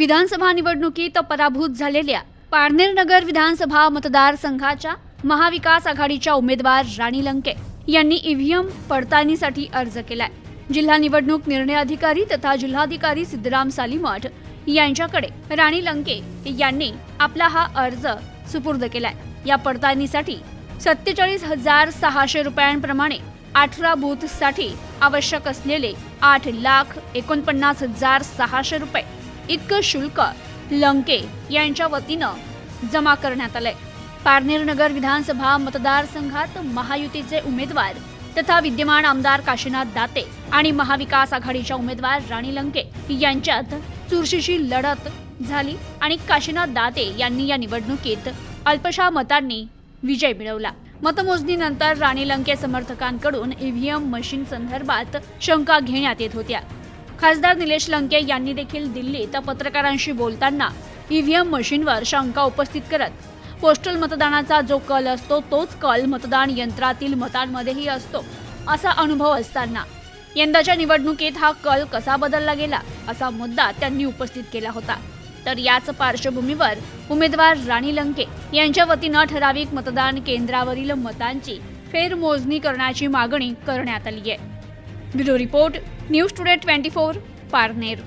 विधानसभा निवडणुकीत पराभूत झालेल्या पारनेर नगर विधानसभा मतदारसंघाच्या महाविकास आघाडीच्या उमेदवार राणी लंके यांनी ईव्हीएम पडताळणीसाठी अर्ज केलाय. जिल्हा निवडणूक निर्णय अधिकारी तथा जिल्हाधिकारी सिद्धराम सालीमठ यांच्याकडे राणी लंके यांनी आपला हा अर्ज सुपूर्द केलाय. या पडताळणीसाठी सत्तेचाळीस हजार सहाशे रुपयांप्रमाणे अठरा बूथसाठी आवश्यक असलेले आठ लाख एकोणपन्नास हजार सहाशे रुपये इतकं शुल्क लंके यांच्या वतीनं जमा करण्यात आलंय. पारनेर नगर विधानसभा मतदारसंघात महायुतीचे उमेदवार तथा विद्यमान आमदार काशीनाथ दाते आणि महाविकास आघाडीच्या उमेदवार राणी लंके यांच्यात चुरशीची लढत झाली आणि काशीनाथ दाते यांनी या निवडणुकीत अल्पशा मतांनी विजय मिळवला. मतमोजणीनंतर राणी लंके समर्थकांकडून ईव्हीएम मशीन संदर्भात शंका घेण्यात येत होत्या. खासदार निलेश लंके यांनी देखील दिल्लीत पत्रकारांशी बोलताना ईव्हीएम मशीनवर शंका उपस्थित करत पोस्टल मतदानाचा जो कल असतो तोच कल मतदान यंत्रातील मतांमध्येही असतो असा अनुभव असताना. यंदाच्या निवडणुकीत हा कल कसा बदलला गेला असा मुद्दा त्यांनी उपस्थित केला होता. तर याच पार्श्वभूमीवर उमेदवार राणी लंके यांच्या वतीनं ठराविक मतदान केंद्रावरील मतांची फेरमोजणी करण्याची मागणी करण्यात आली आहे bureau report news today twenty four Parner